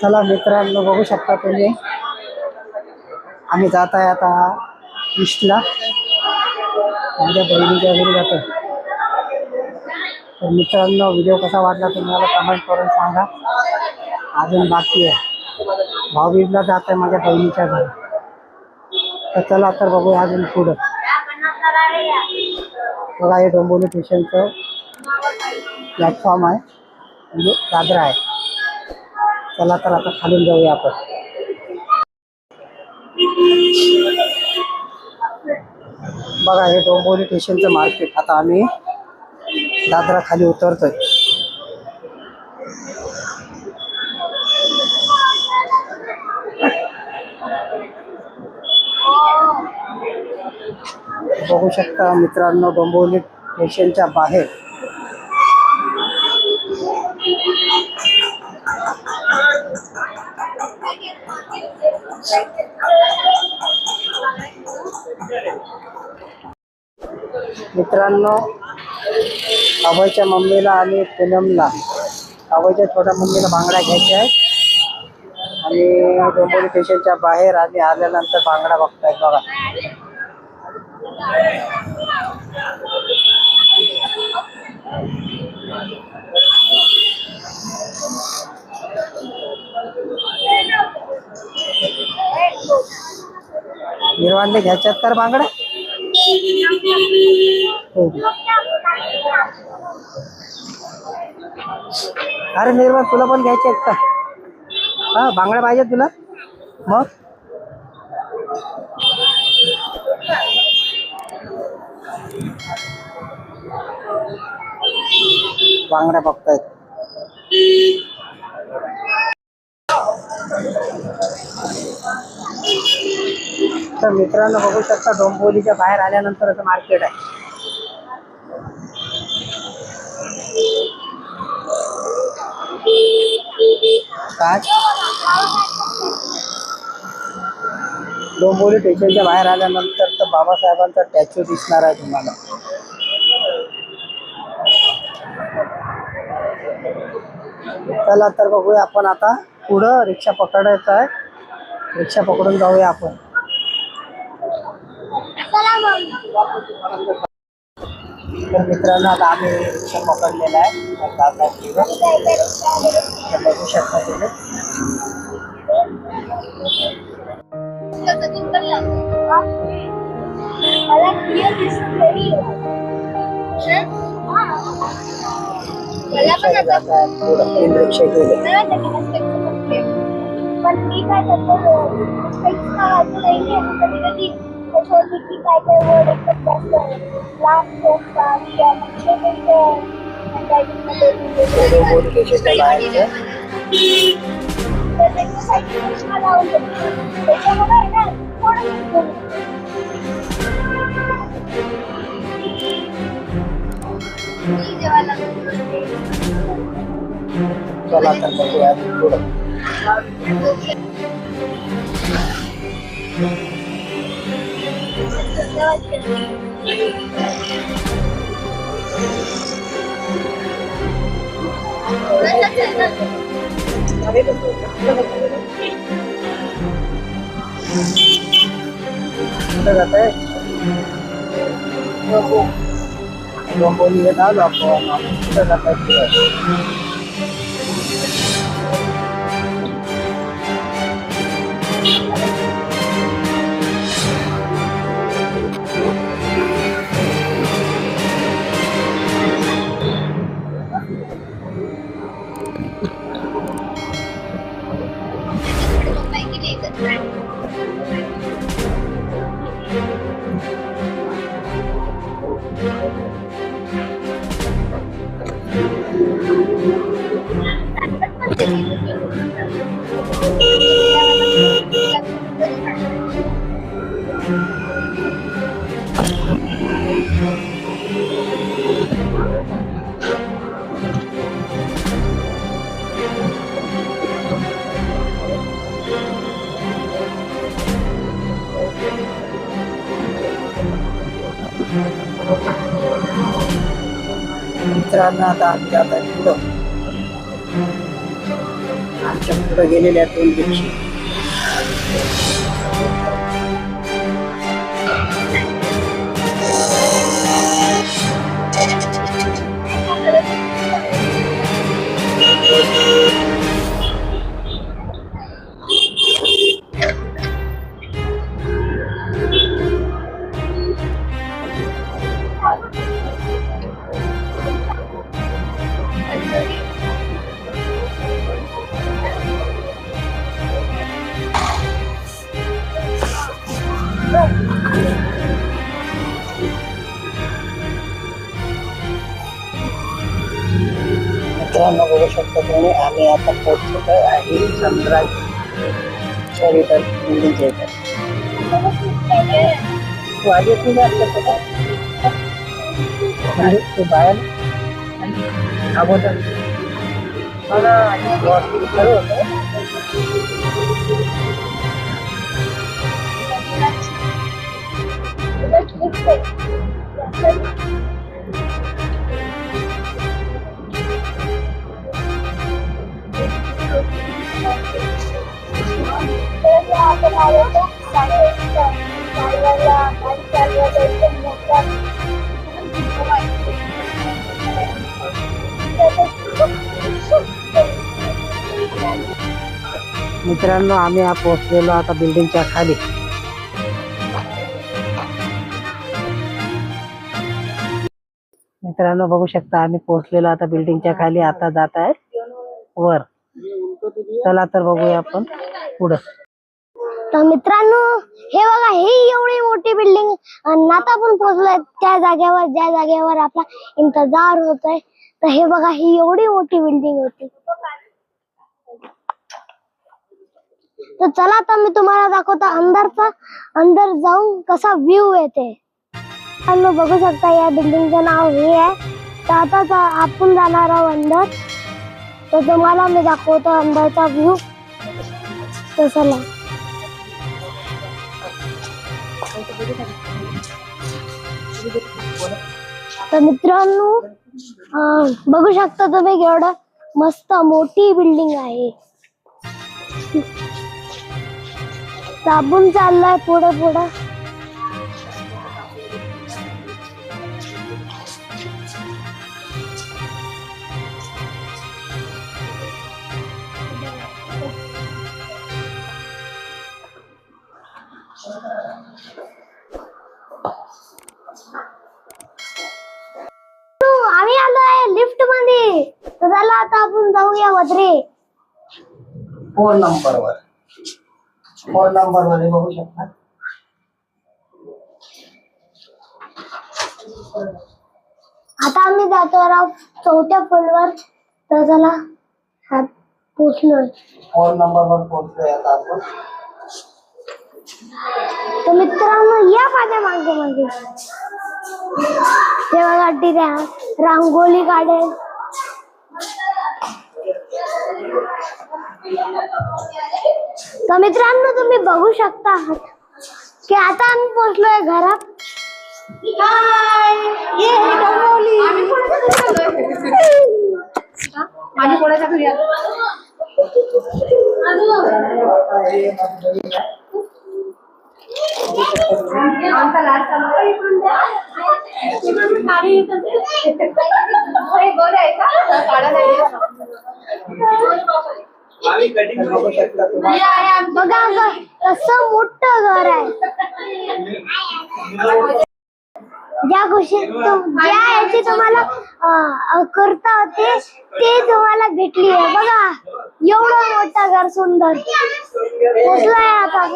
चला मित्रांनो बघू शकता तुम्ही. आम्ही जात आहे आता ईस्टला माझ्या बहिणीच्या घरी जातो तर मित्रांनो व्हिडिओ कसा वाटला तुम्ही मला कमेंट करून सांगा. अजून बाकी आहे. भाऊबीजला जात आहे माझ्या बहिणीच्या घरी. तर चला तर बघूया अजून पुढं. बघा हे डोंबोली स्टेशनचं प्लॅटफॉर्म आहे. म्हणजे दादरा आहे. चला तर आता खालून जाऊया आपण. बघा हे डोंबोली स्टेशनचं मार्केट. आता आम्ही दादरा खाली उतरतोय. बघू शकता मित्रांनो डोंबोली स्टेशनच्या बाहेर मित्रांनो अभयच्या मम्मीला आणि पूनमला. अभयच्या छोट्या मम्मीला बांगड्या घ्यायच्या आहेत. आणि डोंबिवली स्टेशनच्या बाहेर आम्ही आल्यानंतर बांगडा बघतायत बघा. निर्वाणले घ्यायच्यात तर बांगड्या हो. अरे निर्वाण तुला पण घ्यायचे आहेत का? हा बांगड्या पाहिजेत तुला? मग? बांगड्या बघतायत. तर मित्रांनो बघू शकता डोंबिवलीच्या बाहेर आल्यानंतर असं मार्केट आहे. काय? डोंबिवली स्टेशनच्या बाहेर आल्यानंतर तर बाबासाहेबांचा स्टॅच्यू दिसणार आहे तुम्हाला. चला तर बघूया आपण आता पुढं. रिक्षा पकडायचं आहे. रिक्षा पकडून जाऊया आपण. तर मित्रांनो आता आम्ही रिक्षा पकडलेला आहे. तर बघू शकता तुम्ही. मला क्लिअर तरी मला पण आता तीन रिक्षा गेले पण मी काय करतो कधी कधी छोटी काय काय वर्ड एकदम जास्त लांब असतात किंवा लक्ष डोंबिवली तर त्याच्यामुळे आहे ना थोडं चला. तर बघूया पुढं कुठं जात आहे डोंबिवली येत आलो आपण मित्रांना आता आमच्या आता पुढं. आमच्या पुढं गेलेल्या दोन दिवशी मित्रांनो बघू शकता तुम्ही आम्ही आता पोहोचलो आहे सनराईज सॉरी तर बिल्डिंगच्या इथे तू आधी येत नाही का आत्ता म्हणजे ते बाहेर अगोदर मला वॉकिंग खरं होतं मित्रांनो आम्ही पोहोचलेलो आता बिल्डिंगच्या खाली. मित्रांनो बघू शकता आम्ही पोहोचलेलो आता बिल्डिंगच्या खाली. आता जात आहे वर. चला तर बघूया आपण पुढं. तर मित्रांनो हे बघा ही एवढी मोठी बिल्डिंग आता पण पोहोचलोय त्या जागेवर. ज्या जागेवर आपला इंतजार होतोय तर हे बघा ही एवढी मोठी बिल्डिंग होती. तर चला आता मी तुम्हाला दाखवतो अंदरचा अंदर जाऊन कसा व्ह्यू येते. आणि बघू शकता या बिल्डिंगचं नाव हे आहे. तर आता आपण जाणार आहोत अंदर तर तुम्हाला मी दाखवतो अंदरचा व्ह्यू तर चला. तर मित्रांनो बघू शकता तुम्ही एवढं मस्त मोठी बिल्डिंग आहे. दाबून चाललाय पुढे पुढे. आम्ही आलो आहे लिफ्टमध्ये तर चला आता आपण जाऊया वद्रे. फोन नंबरवर. फोन नंबरमध्ये बघू शकता. आता आम्ही जातो आहोत चौथ्या फ्लोअर तर चला हा पोचलोय फोन नंबरवर पोहोचलोय आता आपण. तर मित्रांनो या माझ्या मागे मागे. हे बघा टिऱ्या रांगोळी काढेल. तर मित्रांनो तुम्ही बघू शकता आहात की आता आम्ही पोहोचलोय घरात. आम्ही कोणाच्या घरी आलो. आमचा बघा कसं मोठं घर आहे. ज्या गोष्टी ज्या याची तुम्हाला करता होते ते तुम्हाला भेटली आहे. बघा. एवढं मोठं घर सुंदर. पोचलोय आता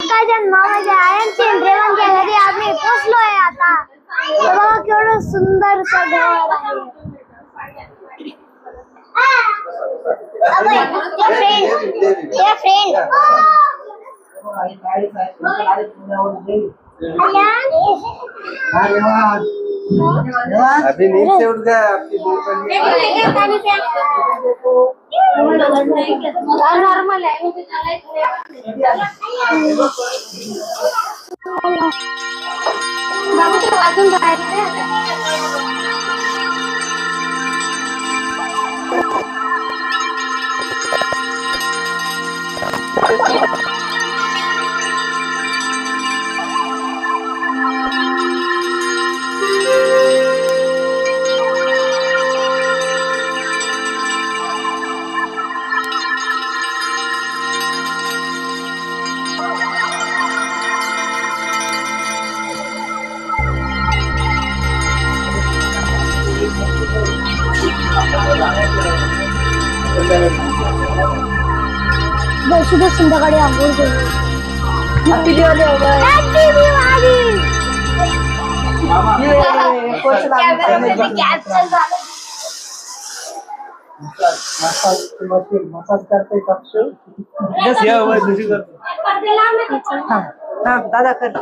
काकाच्या मामाच्या आयांचे देवांच्या घरी आम्ही पोचलोय आता. बघा केवढं सुंदर घर आहे. अभी नींद से उठ गया आपकी नॉर्मल आहे बाबू ते वाजून बाहेर संध्याकाळी आंघोळ! मसाज करते. दादा कर.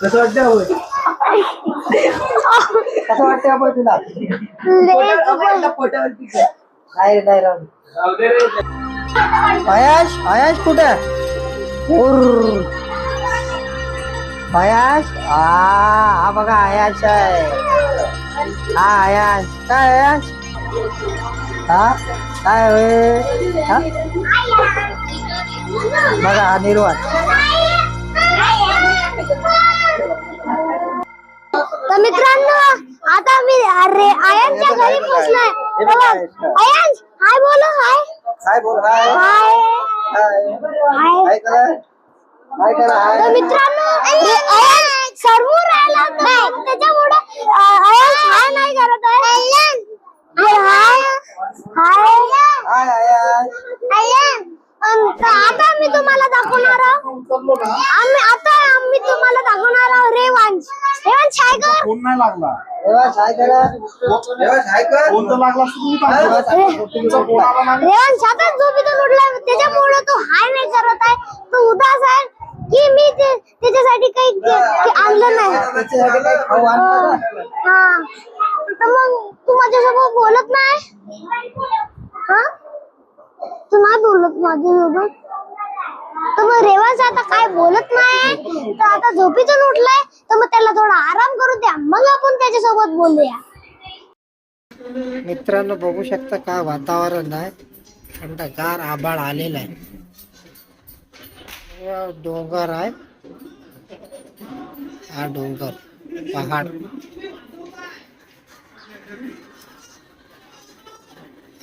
कसं वाटतं होय? कसं वाटतं आपण तुला. नाही नाही राहू राहू दे रे. आयाश आयाश कुठे? उर्र. आयाश हा हा बघा आयाश आहे. हा आयाश काय आयाश हा? काय होय हा? बघा हा निर्वाण. तर मित्रांनो आता मी अरे आयनच्या घरी पोहोचलोय आयन हाय बोलो हाय. बोल हाय. हाय. हाय. हाय. काय करा. काय करा तर हाय मित्रांनो सर्व राहिला नाही. त्याच्यामुळे अयन हाय नाही करत आहे. हाय. हाय. हाय आयाश अयन आता मी तुम्हाला दाखवणार आहोत. आम्ही आता आम्ही तुम्हाला दाखवणार आहोत रेवांश. रेवांश नाही लागला? तर रेवांश आता झोपेतून उठला त्याच्यामुळे तो हाय नाही करत आहे. तो उदास आहे की मी ते त्याच्यासाठी काही आणलं नाही? हा. तर मग तू माझ्यासोबत बोलत नाही? हा? तू नाही बोलत माझ्यासोबत तर मग रेवाज आता काय बोलत नाही? तर आता झोपीतून उठलाय तर मग त्याला थोडा आराम करू द्या. मग आपण त्याच्यासोबत बोलूया. मित्रांनो बघू शकता काय वातावरण आहे थंडगार आभाळ आलेला आहे. डोंगर आहे. हा डोंगर पहाड.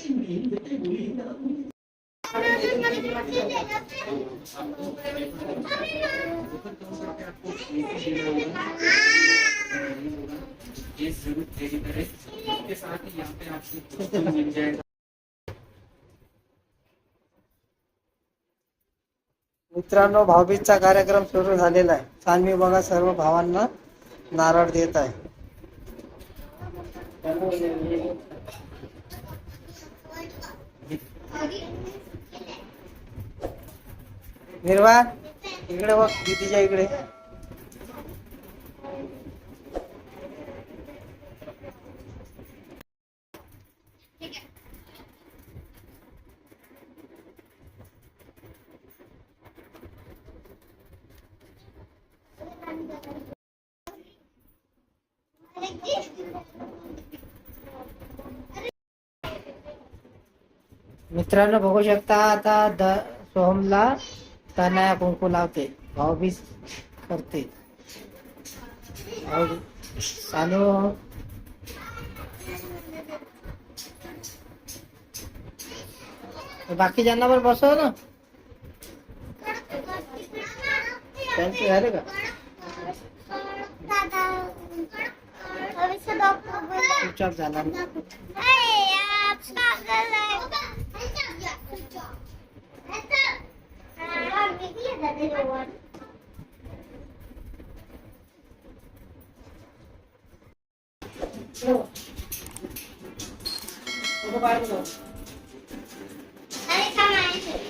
आहे मित्रांनो भाऊबीजचा कार्यक्रम सुरू झालेला आहे. सानवी बघा सर्व भावांना नारळ देत आहे. निर्वाण इकडे बघ दीदीच्या इकडे. मित्रांनो बघू शकता आता द सोहमला तनया कुंकू लावते. भाऊबीज करते. सानू. बाकीच्यांना पण बसव ना. त्यांचे झाले का? झाला. 吃大的嘞。老板，还想点吃的？来这。啊，没别的的。我，我不搬走了。来，上来一起。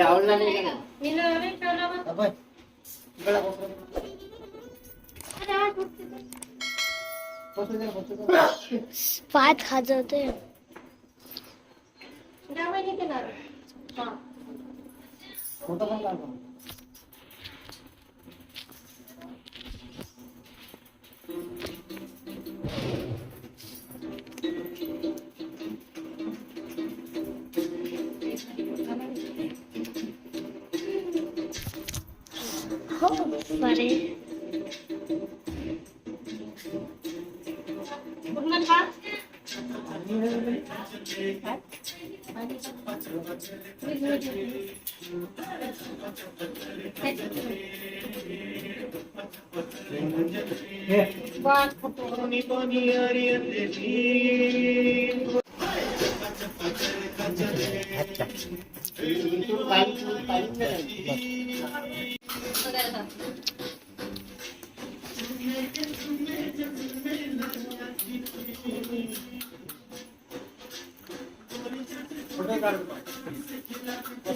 तुला आवडला नाही का मी नवीन ठेवला मग अबे, इकडं बघ. अरे हा बस फोटो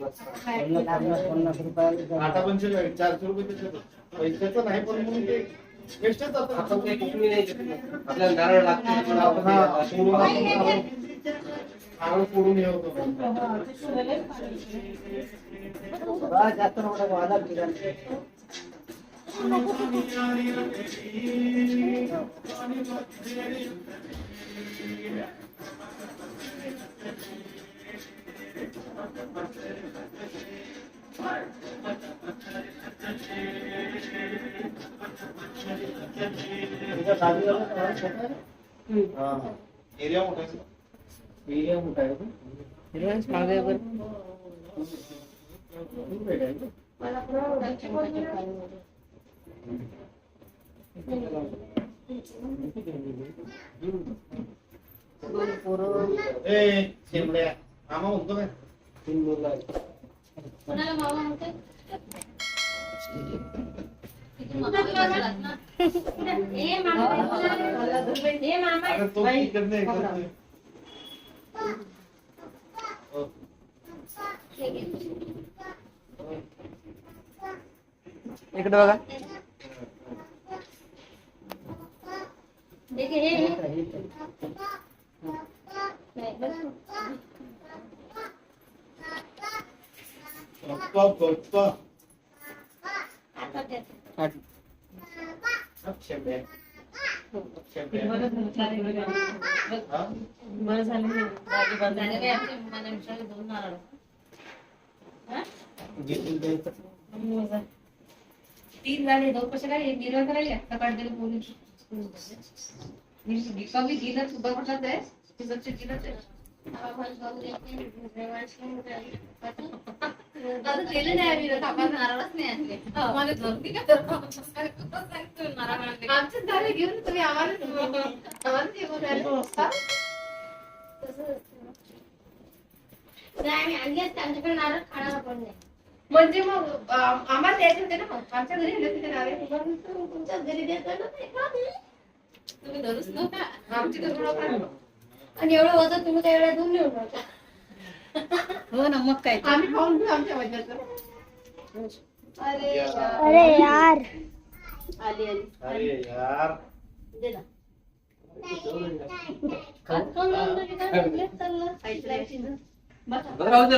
पन्नास, पन्नास, पन्नास रुपयाला आता पंचेचाळीस चारशे रुपये त्याच्यात पैशाचं नाही पण मग ते वेस्टच जातं. आपल्याला नारळ लागतो पण आपण हा, ते- सोडून आपण नारळ फोडून हे होतो बा, जास्त नको टाकू, आधार एरिया मोठा आहे. एरिया मोठा आहे मागे पोरं, ए शेंबड्या. मामा म्हणतो काय तीन मुलं आहेत. कोणाला मामा म्हणते हे मामा हे मामा अरे तो इकडनं इकडनं. हो. हे घे. इकडे बघा हे घे, हे, हे. नाही, बस. पप्पा पप्पा आता द्या. आठ. तीन झाले दोन कसे काय निर्वाह करायला सकाळ दिलं पोलीस कमी दिलं सुद्धा म्हटलं आहे तिकडचे दिलं ते आता दिलं नाही आम्ही आपण नारळच नाही आणले आम्हाला जमती का आमच्याच झाले घेऊन तुम्ही आम्हाला जेवण. नाही आम्ही आणली असते आमच्याकडे नारळ खाणार पण नाही म्हणजे मग आम्हाला द्यायचे होते ना मग आमच्या घरी आणले होते नारळ तुमच्याच घरी द्यायचं ना? तुम्ही धरूच नका आमची नका आणि एवढं होतं तुम्ही काय एवढ्या दूर नेऊ नका हो ना मग काय? आम्ही पाहून घेऊ आमच्या वडिलांचं. अरे यार. अरे यार. आली आली. अरे यार. दे ना. दे, राहू दे.